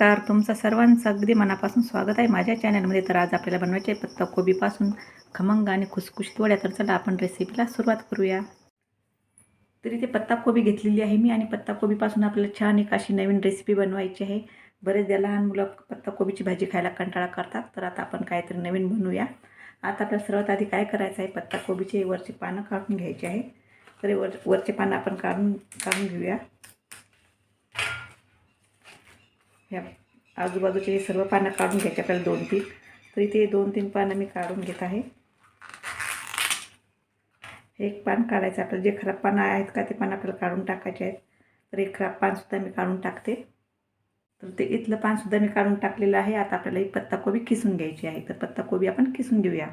नमस्कार. तुमचं सर्वांचं अगदी मनापासून स्वागत आहे माझ्या चॅनलमध्ये तर आज आपल्याला बनवायचे आहे पत्ताकोबीपासून खमंग आणि खुसखुशीत वड्या तर चला आपण रेसिपीला सुरुवात करूया. तरी ते पत्ताकोबी घेतलेली आहे मी आणि पत्ताकोबीपासून आपल्याला छान एक अशी नवीन रेसिपी बनवायची आहे. बरेचदा लहान मुलं पत्ताकोबीची भाजी खायला कंटाळा करतात. तर आता आपण काहीतरी नवीन बनवूया. आता आपल्याला सर्वात आधी काय करायचं आहे? पत्ताकोबीचे वरचे पानं काढून घ्यायचे आहे. तर वर वरचे पानं आपण काढून काढून घेऊया. ह्या आजूबाजूचे हे सर्व पानं काढून घ्यायचे. आपल्याला दोन तीन. तर इथे दोन तीन पानं मी काढून घेत आहे. हे एक पान काढायचं. आपल्याला जे खराब पानं आहेत का ते पानं आपल्याला काढून टाकायचे आहेत. तर एक खराब पानसुद्धा मी काढून टाकते. तर ते इथलं पानसुद्धा मी काढून टाकलेलं आहे. आता आपल्याला एक पत्ताकोबी किसून घ्यायची आहे. तर पत्ताकोबी आपण किसून घेऊया.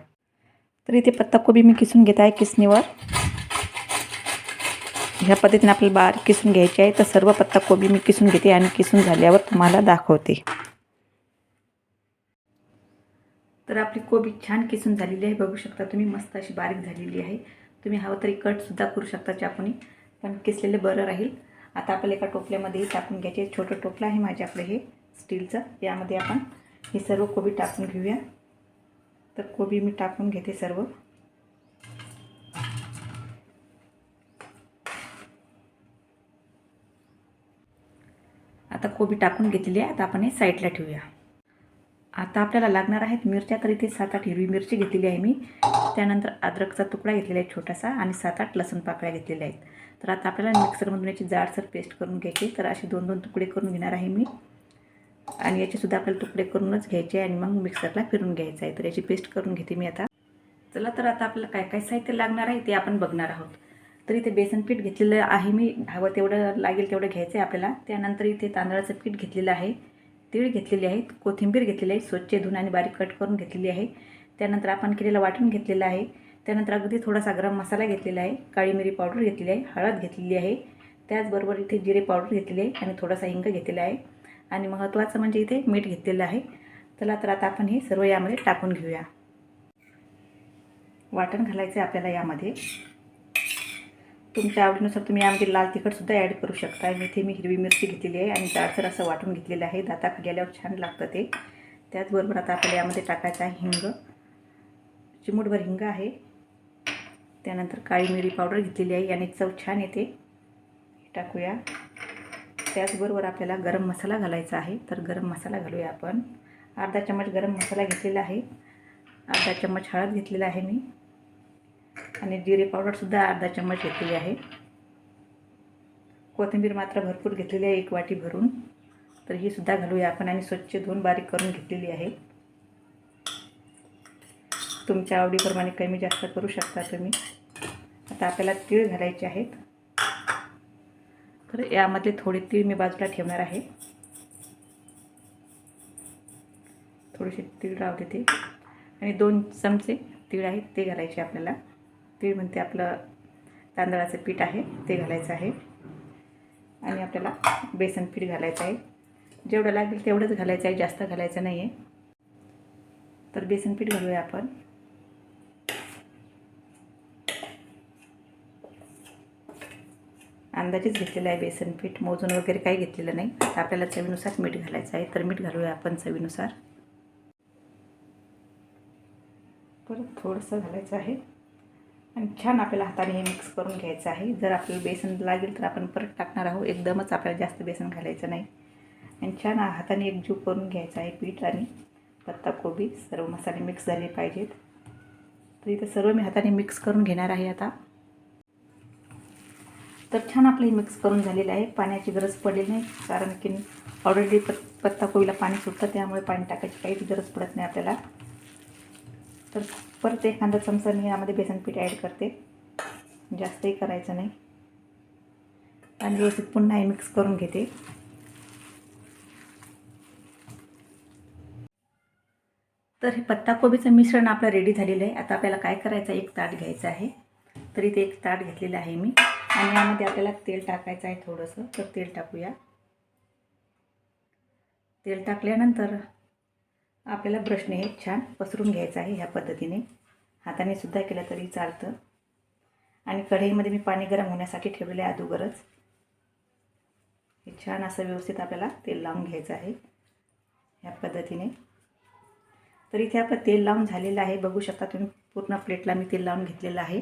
तर इथे पत्ताकोबी मी किसून घेत आहे किसणीवर. ह्या पद्धतीने आपल्याला बारीक किसून घ्यायची आहे. तर सर्व पत्ता कोबी मी किसून घेते आणि किसून झाल्यावर तुम्हाला दाखवते. तर आपली कोबी छान किसून झालेली आहे. बघू शकता तुम्ही मस्त अशी बारीक झालेली आहे. तुम्ही हवं तरी कटसुद्धा करू शकता चाकूनी पण किसलेलं बरं राहील. आता आपल्याला एका टोपल्यामध्ये टाकून घ्यायचे छोटं टोपलं आहे माझ्याकडे हे स्टीलचं. यामध्ये आपण हे सर्व कोबी टाकून घेऊया. तर कोबी मी टाकून घेते सर्व. आता कोबी टाकून घेतलेली आहे. आता आपण हे साईडला ठेवूया. आता आपल्याला लागणार आहेत मिरच्या तर इथे सात आठ हिरवी मिरची घेतलेली आहे मी. त्यानंतर अद्रकचा तुकडा घेतलेला आहे छोटासा आणि सात आठ लसूण पाकळ्या घेतलेल्या आहेत. तर आता आपल्याला मिक्सरमधून याची जाडसर पेस्ट करून घ्यायची तर असे दोन दोन तुकडे करून घेणार आहे मी. आणि याचेसुद्धा आपल्याला तुकडे करूनच घ्यायचे आणि मग मिक्सरला फिरून घ्यायचं आहे. तर याची पेस्ट करून घेते मी आता. चला तर आता आपल्याला काय काय साहित्य लागणार आहे ते आपण बघणार आहोत. तर इथे बेसन पीठ घेतलेलं आहे. मी हवं तेवढं लागेल तेवढं घ्यायचं आहे आपल्याला. त्यानंतर इथे तांदळाचं पीठ घेतलेलं आहे. तीळ घेतलेली आहे. कोथिंबीर घेतलेली आहे. स्वच्छ धुवून आणि बारीक कट करून घेतलेली आहे. त्यानंतर आपण केलेलं वाटण घेतलेलं आहे. त्यानंतर अगदी थोडासा गरम मसाला घेतलेला आहे. काळी मिरी पावडर घेतलेली आहे. हळद घेतलेली आहे. त्याचबरोबर इथे जिरे पावडर घेतलेली आहे आणि थोडासा हिंग घेतलेला आहे. आणि महत्त्वाचं म्हणजे इथे मीठ घेतलेलं आहे. चला तर आता आपण हे सर्व यामध्ये टाकून घेऊया. वाटण घालायचं आहे आपल्याला यामध्ये. तुमच्या आवडीनुसार तुम्ही यामध्ये लाल तिखटसुद्धा ॲड करू शकता. इथे मी हिरवी मिरची घेतलेली आहे आणि जाडसर असं वाटून घेतलेलं आहे. दाता गेल्यावर छान लागतं ते. त्याचबरोबर आता आपल्याला यामध्ये टाकायचं आहे हिंग. चिमूटभर हिंग आहे. त्यानंतर काळी मिरी पावडर घेतलेली आहे. याने चव छान येते. टाकूया. त्याचबरोबर आपल्याला गरम मसाला घालायचा आहे. तर गरम मसाला घालूया आपण. अर्धा चम्मच गरम मसाला घेतलेला आहे. अर्धा चम्मच हळद घेतलेला आहे मी. आणि जिरे पावडरसुद्धा अर्धा चम्मच घेतलेली आहे. कोथिंबीर मात्र भरपूर घेतलेली आहे एक वाटी भरून. तर ही सुद्धा घालूया आपण आणि स्वच्छ धुवून बारीक करून घेतलेली आहे. तुमच्या आवडीप्रमाणे कमी जास्त करू शकता तुम्ही. आता आपल्याला तीळ घालायचे आहेत. तर यामध्ये थोडे तीळ मी बाजूला ठेवणार आहे. थोडेसे तीळ राहू देते. आणि दोन चमचे तीळ आहेत ते घालायचे आपल्याला. तीळ म्हणते आपलं तांदळाचं पीठ आहे ते घालायचं आहे. आणि आपल्याला बेसन पीठ घालायचं आहे. जेवढं लागेल तेवढंच घालायचं आहे जास्त घालायचं नाही आहे तर बेसन पीठ घालूया आपण. अंदाजेच घेतलेलं आहे बेसन पीठ. मोजून वगैरे काही घेतलेलं नाही. आता आपल्याला चवीनुसार मीठ घालायचं आहे. तर मीठ घालूया आपण चवीनुसार. परत थोडंसं घालायचं आहे. आणि छान आपल्याला हाताने हे मिक्स करून घ्यायचं आहे. जर आपल्याला बेसन लागेल तर आपण परत टाकणार आहोत. एकदमच आपल्याला जास्त बेसन घालायचं नाही. आणि छान हाताने एक जीव करून घ्यायचा आहे पीठ आणि पत्ताकोबी सर्व मसाले मिक्स झाले पाहिजेत. तर इथं सर्व मी हाताने मिक्स करून घेणार आहे आता. तर छान आपलं हे मिक्स करून झालेलं आहे. पाण्याची गरज पडलेली नाही कारण की ऑलरेडी पत पत्ताकोबीला पाणी सुटतं त्यामुळे पाणी टाकायची काहीच गरज पडत नाही आपल्याला. तर परत एखादा चमचा मी यामध्ये बेसन पीठ ॲड करते. जास्तही करायचं नाही. आणि व्यवस्थित पुन्हा हे मिक्स करून घेते. तर हे पत्ताकोबीचं मिश्रण आपलं रेडी झालेलं आहे. आता आपल्याला काय करायचं आहे? एक ताट घ्यायचं आहे. तर इथे एक ताट घेतलेलं आहे मी. आणि यामध्ये आपल्याला तेल टाकायचं आहे थोडंसं. तर तेल टाकूया. तेल टाकल्यानंतर आपल्याला ब्रशने हे छान पसरून घ्यायचं आहे ह्या पद्धतीने. हाताने सुद्धा केलं तरी चालतं. आणि कढईमध्ये मी पाणी गरम होण्यासाठी ठेवलेलं आहे अगोदरच हे छान असं व्यवस्थित आपल्याला तेल लावून घ्यायचं आहे ह्या पद्धतीने. तर इथे आपलं तेल लावून झालेलं आहे. बघू शकता तुम्ही पूर्ण प्लेटला मी तेल लावून घेतलेलं आहे.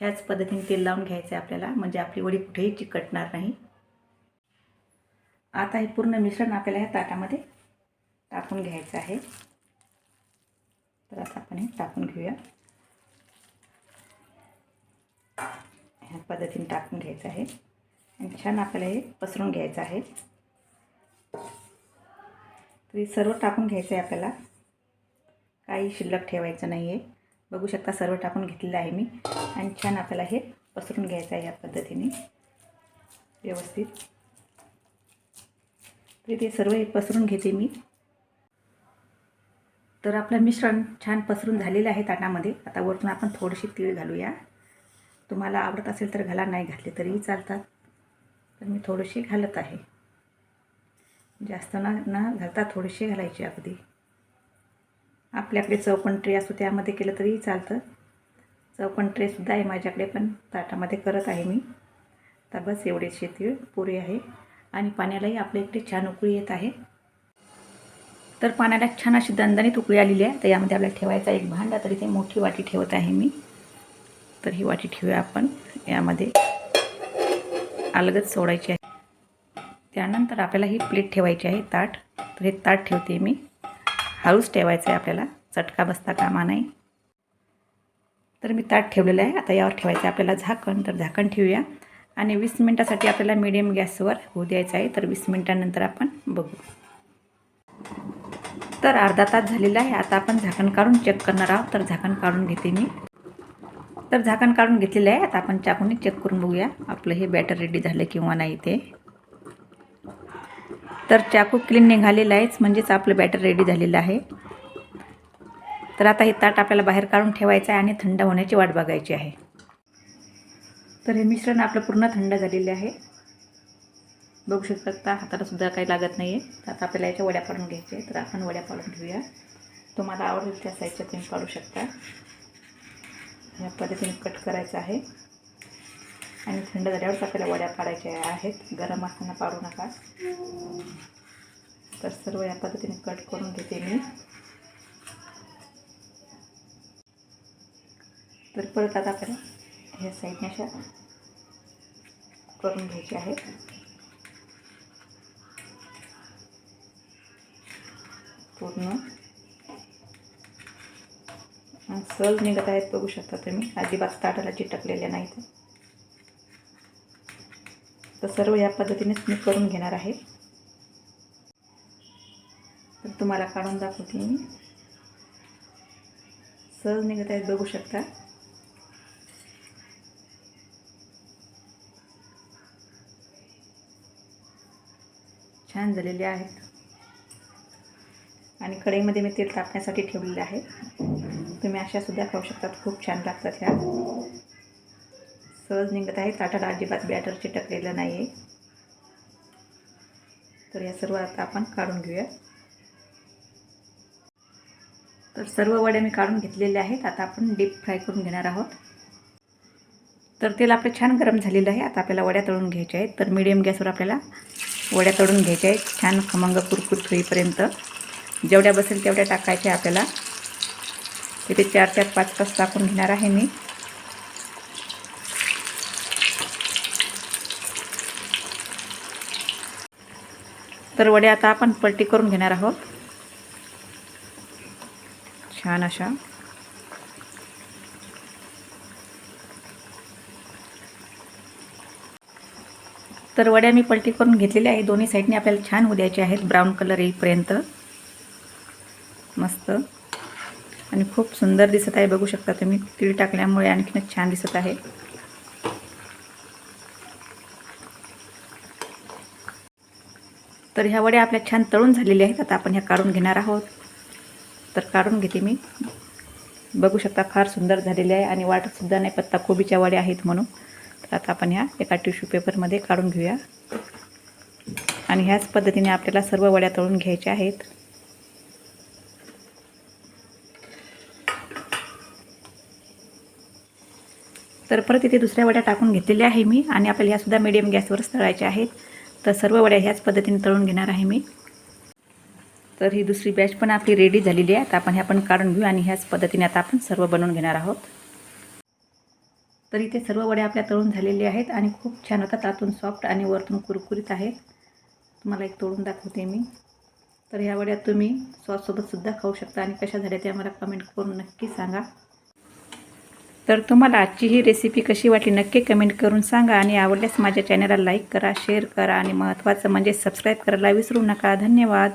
ह्याच पद्धतीने तेल लावून घ्यायचं आहे आपल्याला. म्हणजे आपली वडी कुठेही चिकटणार नाही. आता हे पूर्ण मिश्रण आपल्याला ह्या ताटामध्ये टाकून घ्यायचं आहे. तर आता आपण हे टाकून घेऊया. ह्या पद्धतीने टाकून घ्यायचं आहे. आणि छान आपल्याला हे पसरून घ्यायचं आहे. तर हे सर्व टाकून घ्यायचं आहे आपल्याला. काही शिल्लक ठेवायचं नाही आहे बघू शकता सर्व टाकून घेतलेलं आहे मी. आणि छान आपल्याला हे पसरून घ्यायचं आहे या पद्धतीने. व्यवस्थित. तर ते सर्व हे पसरून घेते मी. तर आपलं मिश्रण छान पसरून झालेलं आहे ताटामध्ये. आता वरतून आपण थोडीशी तीळ घालूया. तुम्हाला आवडत असेल तर घाला नाही घातले तरीही चालतात. तर मी थोडीशी घालत आहे. जास्त न न घालता थोडीशी घालायची अगदी. आपल्याकडे चौपण ट्रे असतो त्यामध्ये केलं तरीही चालतं. चौपण ट्रेसुद्धा आहे माझ्याकडे पण ताटामध्ये करत आहे मी. तर बस एवढे तीळ पुरी आहे. आणि पाण्यालाही आपल्या इकडे छान उकळी येत आहे. तर पाण्याला छान अशी दणदणीत उकळी आलेली आहे. तर यामध्ये आपल्याला ठेवायचा एक भांडा. तर इथे मोठी वाटी ठेवत आहे मी. तर ही वाटी ठेवूया आपण. यामध्ये अलगद सोडायची आहे. त्यानंतर आपल्याला ही प्लेट ठेवायची आहे ताट. तर हे ताट ठेवते मी. हळूच ठेवायचं आहे आपल्याला. चटका बसता कामा नाही. तर मी ताट ठेवलेलं आहे. आता यावर ठेवायचं आहे आपल्याला झाकण. तर झाकण ठेवूया. आणि वीस मिनटासाठी आपल्याला मिडियम गॅसवर होऊ द्यायचं आहे. तर वीस मिनटानंतर आपण बघू. तर अर्धा तास झालेला आहे. आता आपण झाकण काढून चेक करणार आहोत. तर झाकण काढून घेते मी. तर झाकण काढून घेतलेलं आहे. आता आपण चाकूने चेक करून बघूया. आपलं हे बॅटर रेडी झालं किंवा नाही ते. तर चाकू क्लीन निघालेलं आहेच म्हणजेच आपलं बॅटर रेडी झालेलं आहे. तर आता हे ताट आपल्याला बाहेर काढून ठेवायचं आहे आणि थंड होण्याची वाट बघायची आहे. तर हे मिश्रण आपलं पूर्ण थंड झालेले आहे. बघू शकता हाताला सुद्धा काही लागत नाही आहे आता आपल्याला याच्या वड्या पाडून घ्यायच्या तर आपण वड्या पाडून घेऊया. तुम्हाला आवडेल त्या साईजच्या तुम्ही पाडू शकता. या पद्धतीने कट करायचं आहे. आणि थंड झाल्यावरच आपल्याला वड्या पाडायच्या आहेत. गरम असताना पाडू नका. तर सर्व या पद्धतीने कट करून घेते मी. तर परत आता आपल्याला ह्या साईडने अशा करून घ्यायचे आहेत. पूर्ण. सहज निघत आहेत बघू शकता तुम्ही. अजिबात ताटाला चिटकलेल्या नाहीत. तर सर्व या पद्धतीनेच मी करून घेणार आहे. तर तुम्हाला काढून दाखवते मी. सहज निघत आहेत बघू शकता. छान झालेले आहेत. आणि कढईमध्ये मी तेल तापण्यासाठी ठेवलेलं आहे. तुम्ही अशा सुद्धा खाऊ शकतात. खूप छान लागतात ह्या. सहज निघत आहे ताटाला अजिबात बॅटर चिटकलेलं नाही आहे तर या सर्व आता आपण काढून घेऊया. तर सर्व वड्या मी काढून घेतलेल्या आहेत. आता आपण डीप फ्राय करून घेणार आहोत. तर तेल आपलं छान गरम झालेलं आहे. आता आपल्याला वड्या तळून घ्यायच्या आहेत. तर मिडियम गॅसवर आपल्याला वड्या तळून घ्यायच्या आहेत. छान खमंग कुरकुर होईपर्यंत. जेवढ्या बसेल तेवढ्या टाकायच्या आपल्याला. तिथे चार चार पाच पाच टाकून घेणार आहे मी. तर वड्या आता आपण पलटी करून घेणार आहोत. छान अशा. तर वड्या मी पलटी करून घेतलेल्या आहे. दोन्ही साईडने आपल्याला छान होऊ द्यायचे आहेत. ब्राऊन कलर येईपर्यंत. मस्त. आणि खूप सुंदर दिसत आहे. बघू शकता तुम्ही तीळ टाकल्यामुळे आणखीनच छान दिसत आहे. तर ह्या वड्या आपल्या छान तळून झालेल्या आहेत. आता आपण ह्या काढून घेणार आहोत. तर काढून घेते मी. बघू शकता फार सुंदर झालेले आहे आणि वाटतसुद्धा नाही पत्ता कोबीच्या वड्या आहेत म्हणून. तर आता आपण ह्या एका टिश्यू पेपरमध्ये काढून घेऊया. आणि ह्याच पद्धतीने आपल्याला सर्व वड्या तळून घ्यायच्या आहेत. तर परत इथे दुसऱ्या वड्या टाकून घेतलेल्या आहे मी. आणि आपल्याला ह्यासुद्धा मिडियम गॅसवरच तळायच्या आहेत. तर सर्व वड्या ह्याच पद्धतीने तळून घेणार आहे मी. तर ही दुसरी बॅच पण आपली रेडी झालेली आहे. आता आपण ह्या पण काढून घेऊ आणि ह्याच पद्धतीने आता आपण सर्व बनवून घेणार आहोत. तर इथे सर्व वड्या आपल्या तळून झालेले आहेत आणि खूप छान होतात. आतून सॉफ्ट आणि वरतून कुरकुरीत आहेत. तुम्हाला एक तोडून दाखवते मी. तर ह्या वड्या तुम्ही सॉससोबतसुद्धा खाऊ शकता आणि कशा झाल्या ते आम्हाला कमेंट करून नक्की सांगा. तर तुम्हाला आजची ही रेसिपी कशी वाटली नक्की कमेंट करून सांगा आणि आवडल्यास माझ्या चॅनलला लाईक करा शेअर करा आणि महत्त्वाचं म्हणजे सबस्क्राईब करायला विसरू नका. धन्यवाद.